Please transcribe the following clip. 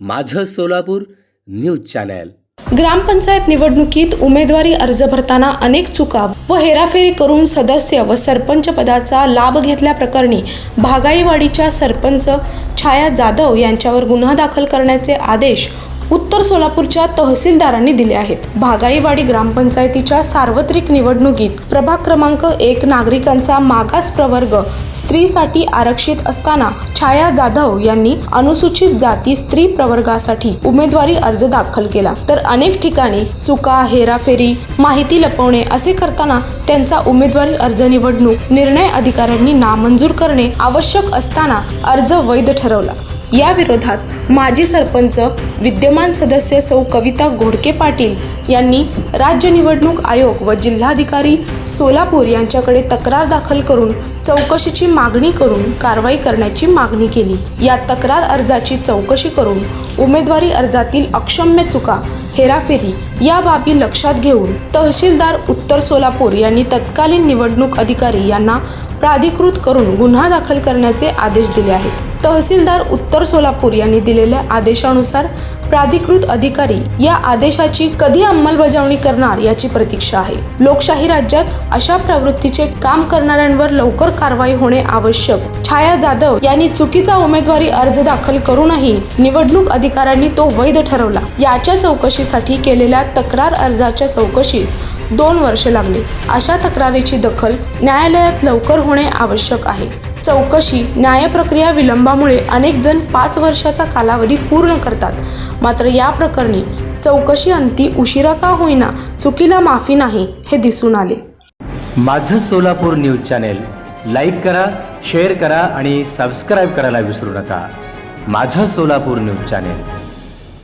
माझं Solapur news channel. ग्रामपंचायत निवडणुकीत उमेदवारी अर्ज भरताना अनेक चुका व हेराफेरी करून सदस्य व सरपंच पदाचा लाभ घेतल्याप्रकरणी भागाईवाडीच्या सरपंच छाया जाधव यांच्यावर गुन्हा दाखल करण्याचे आदेश उत्तर सोलापूरच्या तहसीलदारांनी दिले आहेत. भागाईवाडी ग्रामपंचायतीच्या सार्वत्रिक निवडणुकीत प्रभाग क्रमांक एक नागरिकांचा मागास प्रवर्ग स्त्रीसाठी आरक्षित असताना छाया जाधव यांनी अनुसूचित जाती स्त्री प्रवर्गासाठी उमेदवारी अर्ज दाखल केला. तर अनेक ठिकाणी चुका हेराफेरी माहिती लपवणे असे करताना त्यांचा उमेदवारी अर्ज निवडणूक निर्णय अधिकाऱ्यांनी नामंजूर करणे आवश्यक असताना अर्ज वैध ठरवला. या विरोधात माजी सरपंच विद्यमान सदस्य सौ कविता घोडके पाटील यांनी राज्य निवडणूक आयोग व जिल्हाधिकारी सोलापूर यांच्याकडे तक्रार दाखल करून चौकशीची मागणी करून कारवाई करण्याची मागणी केली. या तक्रार अर्जाची चौकशी करून उमेदवारी अर्जातील अक्षम्य चुका हेराफेरी या बाबी लक्षात घेऊन तहसीलदार उत्तर सोलापूर यांनी तत्कालीन निवडणूक अधिकारी यांना प्राधिकृत करून गुन्हा दाखल करण्याचे आदेश दिले आहेत. तहसीलदार उत्तर सोलापूर यांनी दिलेल्या आदेशानुसार प्राधिकृत अधिकारी या आदेशाची कधी अंमलबजावणी करणार याची प्रतीक्षा आहे. लोकशाही राज्यात अशा प्रवृत्तीचे काम करणाऱ्यांवर लवकर कारवाई होणे आवश्यक. छाया जाधव यांनी चुकीचा उमेदवारी अर्ज दाखल करूनही निवडणूक अधिकाऱ्यांनी तो वैध ठरवला. याच्या चौकशीसाठी केलेल्या तक्रार अर्जाच्या चौकशीस दोन वर्ष लागले. अशा तक्रारीची दखल न्यायालयात लवकर होणे आवश्यक आहे. चौकशी न्यायप्रक्रिया विलंबामुळे अनेक जण पाच वर्षाचा कालावधी पूर्ण करतात. मात्र या प्रकरणी चौकशी अंती उशिरा का होईना चुकीला माफी नाही हे दिसून आले. माझं सोलापूर न्यूज चॅनेल लाईक करा शेअर करा आणि सबस्क्राईब करायला विसरू नका. माझं सोलापूर न्यूज चॅनेल.